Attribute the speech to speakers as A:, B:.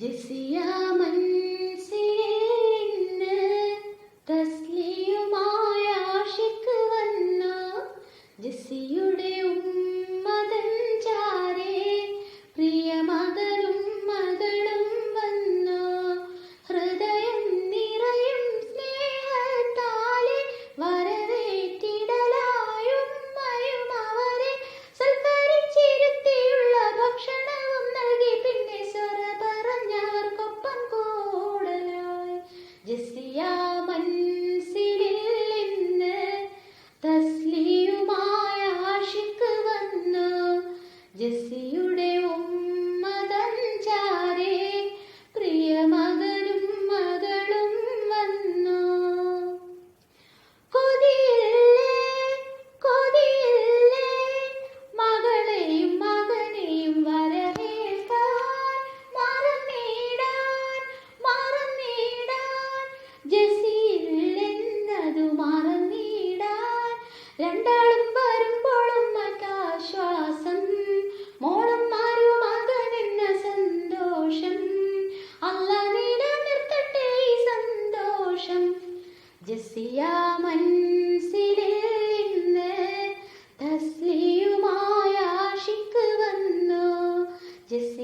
A: ജസിയ തസ്ലിയുമായ ആഷിക്ക് വന്നു. ജസിയുടെ ജസിയ മനസ്സിലിൽ ഇന്ന് തസ്ലിയുമായ ആഷിക്ക് വന്നു. ജസിയുടെ രണ്ടാളും വരുമ്പോളും ആശ്വാസം മോളും മാരും മകനെന്ന സന്തോഷം. അല്ല നിലനിർത്തട്ടെ ഈ സന്തോഷം. ജസിയ മനസ്സിലെ ഇന്ന് തസ്ലിയുമായ ആഷിക്ക് വന്നു. ജസിയ